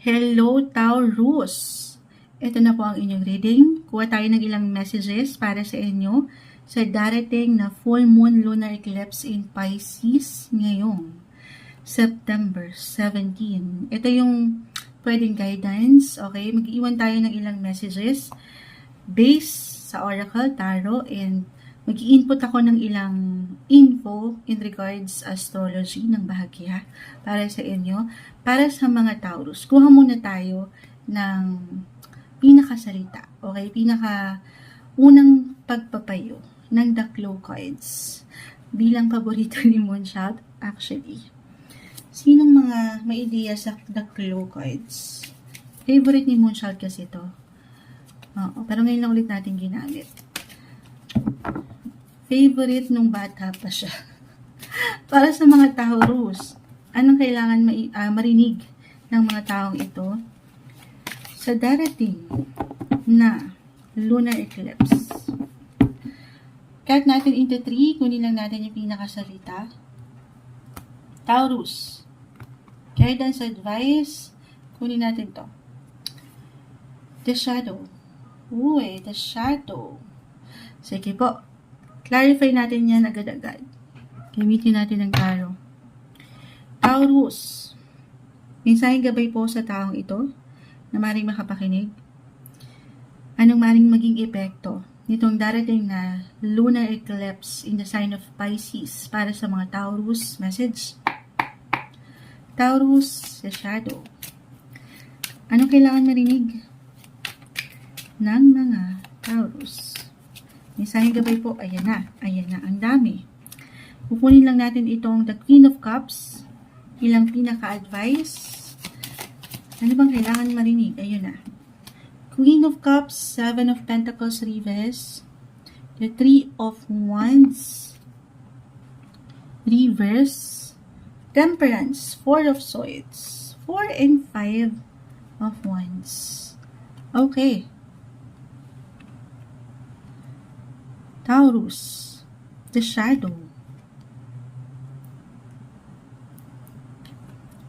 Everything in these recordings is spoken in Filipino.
Hello, Taurus! Ito na po ang inyong reading. Kuha tayo ng ilang messages para sa inyo sa darating na full moon lunar eclipse in Pisces ngayong September 17. Ito yung pwedeng guidance. Okay, mag-iwan tayo ng ilang messages based sa Oracle, Tarot, and mag input ako ng ilang info in regards astrology ng bahagya para sa inyo. Para sa mga Taurus, kuha muna tayo ng pinakasalita. Okay? Pinaka unang pagpapayo ng The Claw cards. Bilang paborito ni Moonshot, actually. Sinong mga may ideya sa The Claw cards? Favorite ni Moonshot kasi ito. Oo, pero ngayon lang ulit natin ginamit. Favorite nung bata pa siya. Para sa mga Taurus, anong kailangan mai- ah, marinig ng mga taong ito? Sa darating na lunar eclipse. Cut natin into 3, kunin lang natin yung pinakasalita. Taurus. Guidance advice, kunin natin to. The shadow. Uy, the shadow. Sige po. Clarify natin yan agad-agad. Gamitin natin ang tarot. Taurus. Mensaheng gabay po sa taong ito na maring makapakinig. Anong maring maging epekto nitong darating na lunar eclipse in the sign of Pisces para sa mga Taurus? Message. Taurus, the shadow. Anong kailangan marinig ng mga Taurus? Mensaheng gabay po, ayan na, ayan na, ang dami. Kukunin lang natin itong the Queen of Cups, ilang pinaka-advice. Ano bang kailangan marinig? Ayun na. Queen of Cups, Seven of Pentacles reverse, the Three of Wands reverse, Temperance, Four of Swords, Four and Five of Wands. Okay. Taurus, the shadow.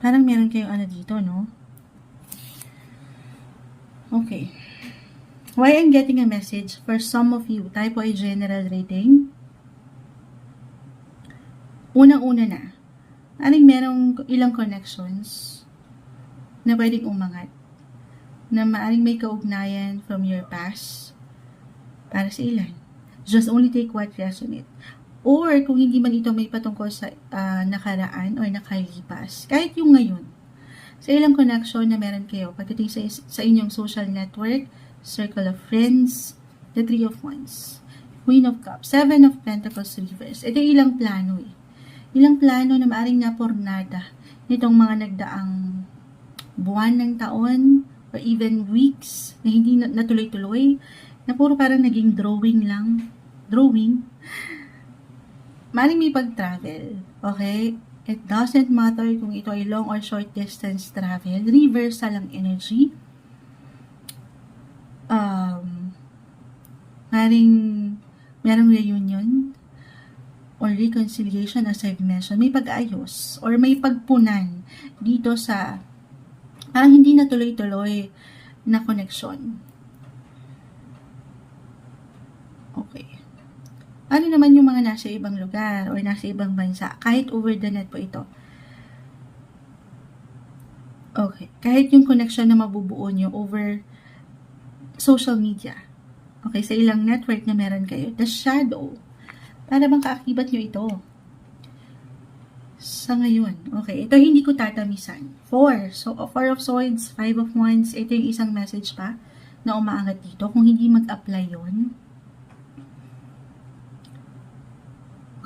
Parang meron kayong ano dito, no? Okay. Why I'm getting a message for some of you, tayo po ay general reading. Unang-una na, aling merong ilang connections na pwedeng umangat na maaring may kaugnayan from your past para sa ilan. Just only take what resonate. Or kung hindi man ito may patungkol sa ah, nakaraan or nakalipas, kahit yung ngayon, sa ilang connection na meron kayo pagdating sa, sa inyong social network, circle of friends, the three of wands, queen of cups, seven of pentacles reverse. Ito ilang plano eh. Ilang plano na maaring napornada nitong mga nagdaang buwan ng taon or even weeks na hindi na- natuloy-tuloy na puro parang naging drawing lang. Drawing. Maring may pag-travel. Okay? It doesn't matter kung ito ay long or short distance travel. Reversal ang energy. Um, maring merong reunion or reconciliation as I've mentioned. May pag-ayos or may pagpunan dito sa parang hindi na tuloy-tuloy na connection. Okay. Ano naman yung mga nasa ibang lugar or nasa ibang bansa? Kahit over the net po ito. Okay. Kahit yung connection na mabubuo nyo over social media. Okay, sa ilang network na meron kayo. The shadow. Para bang kaakibat nyo ito? Sa ngayon. Okay, ito hindi ko tatamisan. Four. So, Four of Swords, Five of Wands. Ito yung isang message pa na umaangat dito. Kung hindi mag-apply yon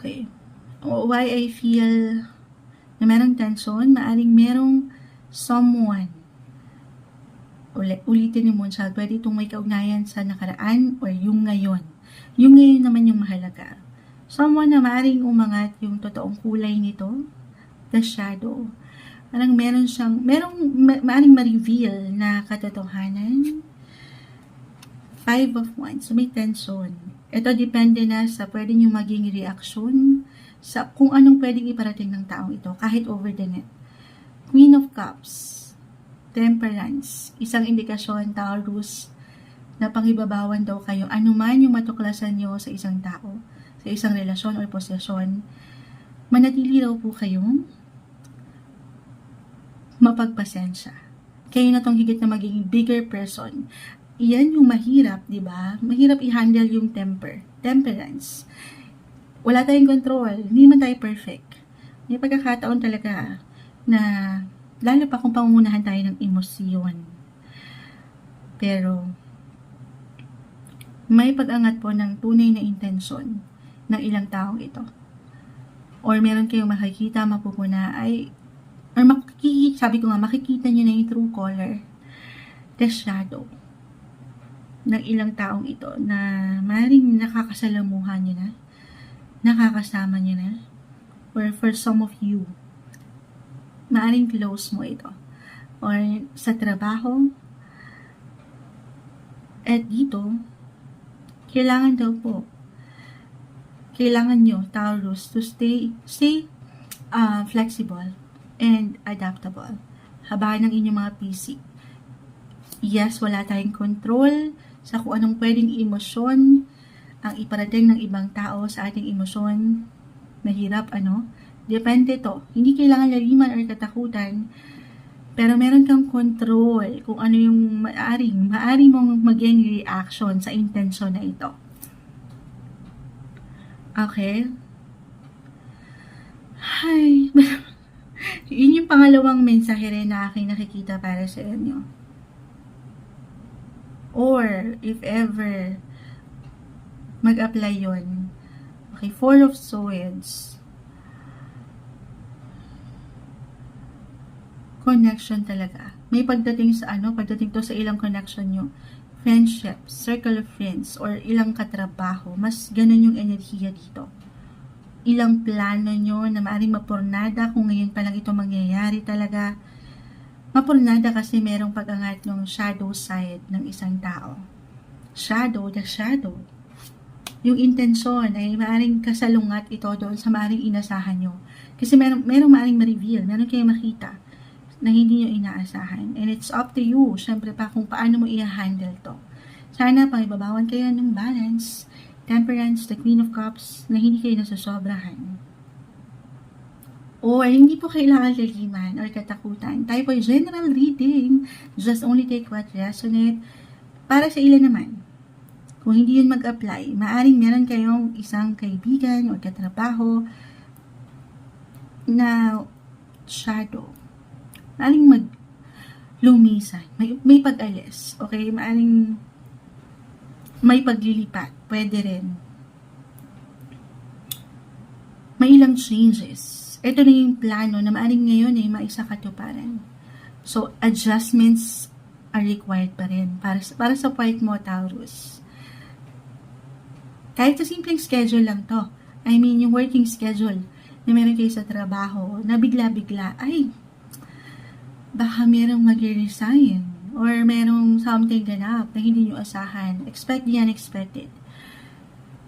Okay. Why I feel na merong tension, maaring merong someone uli, ulitin ni Moonchild, pwede itong may kaugnayan sa nakaraan or yung ngayon. Yung ngayon naman yung mahalaga. Someone na maaring umangat yung totoong kulay nito, the shadow. Parang meron siyang, merong ma- maaring ma-reveal na katotohanan. Five of Wands, so may tension. Ito depende na sa pwede nyo maging reaction sa kung anong pwedeng iparating ng taong ito, kahit over the net. Queen of Cups. temperance. Isang indikasyon, Taurus, na pangibabawan daw kayo. Ano man yung matuklasan nyo sa isang tao, sa isang relasyon o posesyon, manatili raw po kayong mapagpasensya. Kayo na tong higit na magiging bigger person. Iyan yung mahirap, di ba? Mahirap i-handle yung temper, temperance. Wala tayong control, hindi man tayo perfect. May pagkakataon talaga na lalo pa kung pangungunahan tayo ng emosyon. Pero, may pag-angat po ng tunay na intensyon ng ilang taong ito. Or meron kayong makikita, mapupuna ay, or makikita, sabi ko nga, makikita nyo na yung true color, the shadow ng ilang taong ito na maaaring nakakasalamuhan nyo na, nakakasama nyo na, or for some of you, maaring close mo ito. Or sa trabaho, at dito, kailangan daw po, kailangan nyo, Taurus, to stay, stay uh, flexible and adaptable. Habaan ng inyong mga PC. Yes, wala tayong control sa kung anong pwedeng emosyon ang iparating ng ibang tao sa ating emosyon. Mahirap, ano? Depende to. Hindi kailangan laliman or katakutan. Pero meron kang control kung ano yung maaring, maaring mong maging reaction sa intensyon na ito. Okay? Hi. Yun yung pangalawang mensahe rin na aking nakikita para sa inyo. Or, if ever, mag-apply yun. Okay, Four of Swords. Connection talaga. May pagdating sa ano, pagdating to sa ilang connection nyo. Friendship, circle of friends, or ilang katrabaho. Mas ganun yung enerhiya dito. Ilang plano nyo na maaaring mapurnada kung ngayon pa lang ito mangyayari talaga. Mapurnada kasi merong pag-angat ng shadow side ng isang tao. Shadow, the shadow yung intensyon ay maaaring kasalungat ito doon sa maaaring inasahan nyo. Kasi merong, merong maaaring ma-reveal, meron kayong makita na hindi nyo inaasahan. And it's up to you, syempre pa, kung paano mo i-handle to. Sana pangibabawan kayo ng balance, temperance, the Queen of Cups, na hindi kayo nasasobrahan. Or hindi po kailangan laliman or katakutan. Tayo po general reading, just only take what resonate. Para sa ilan naman, kung hindi yun mag-apply, maaring meron kayong isang kaibigan o katrabaho na shadow. Maaring mag lumisan. May, may pag-alis. Okay? Maaring may paglilipat. Pwede rin. May ilang changes. Ito na yung plano na maaring ngayon ay maisakatuparan. So, adjustments are required pa rin para, para sa part mo, Taurus. Kahit sa simpleng schedule lang to. I mean, yung working schedule na meron kayo sa trabaho, na bigla-bigla, ay, baka merong mag-resign or merong something ganap na hindi nyo asahan. Expect the unexpected.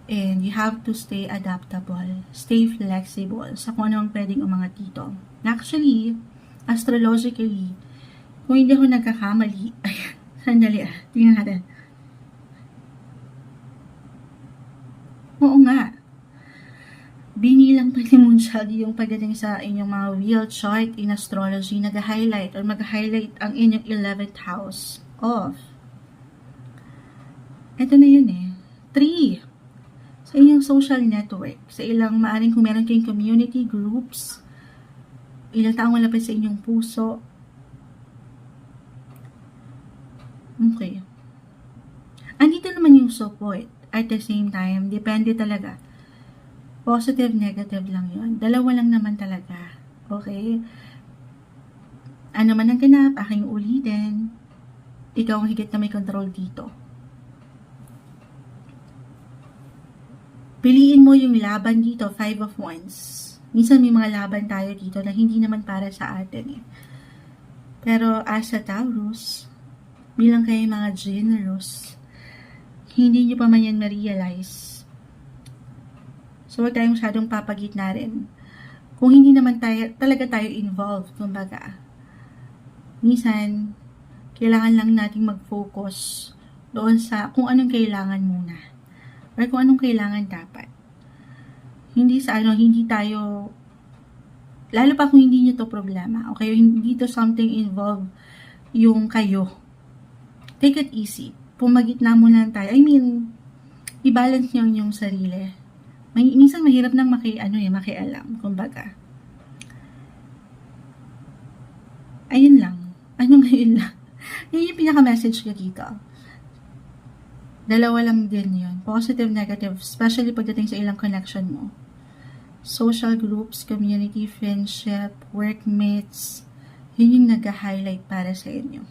And you have to stay adaptable, stay flexible sa kung anong pwedeng umangat dito. Actually, astrologically, kung hindi ako nagkakamali, ay, sandali ah, tingnan natin. Oo nga. Binilang pa ni Munchag yung pagdating sa inyong mga wheel chart in astrology, nag-highlight or mag-highlight ang inyong 11th house of. Ito na yun eh. 3. Sa inyong social network, sa ilang maaring kung meron kayong community groups, ilang taong malapit sa inyong puso. Okay. Andito naman yung support at the same time, depende talaga. Positive, negative lang yon Dalawa lang naman talaga. Okay? Ano man ang ganap, aking ulitin. Ikaw ang higit na may control dito. Piliin mo yung laban dito, Five of Wands. Minsan may mga laban tayo dito na hindi naman para sa atin eh. Pero as a Taurus, bilang kayo mga generous, hindi nyo pa man yan ma-realize. So, huwag tayong masyadong papagit na rin. Kung hindi naman tayo, talaga tayo involved, kumbaga, minsan, kailangan lang nating mag-focus doon sa kung anong kailangan muna. Or kung anong kailangan dapat. Hindi sa ano, hindi tayo, lalo pa kung hindi nyo to problema, okay, hindi to something involve yung kayo. Take it easy. Pumagitna muna lang tayo. I mean, i-balance nyo yung sarili. May, minsan mahirap nang maki, ano eh, makialam, kumbaga. Ayun lang. Ano ngayon lang? Yun yung pinaka-message ko dito. Dalawa lang din yun. Positive, negative. Especially pagdating sa ilang connection mo. Social groups, community, friendship, workmates. Yun yung nag-highlight para sa inyo.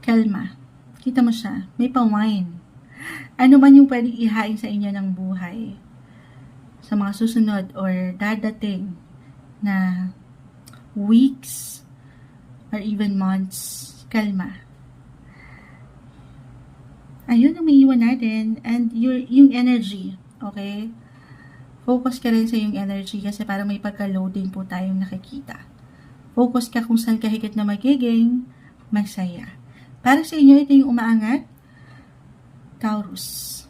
Kalma. Kita mo siya. May pa-wine. Ano man yung pwedeng ihain sa inyo ng buhay. Sa mga susunod or dadating na weeks or even months. Kalma. Ayun ang maiiwan natin. And your, yung energy, okay? Focus ka rin sa yung energy kasi parang may pagka-loading po tayong nakikita. Focus ka kung saan ka higit na magiging masaya. Para sa inyo, ito yung umaangat. Taurus.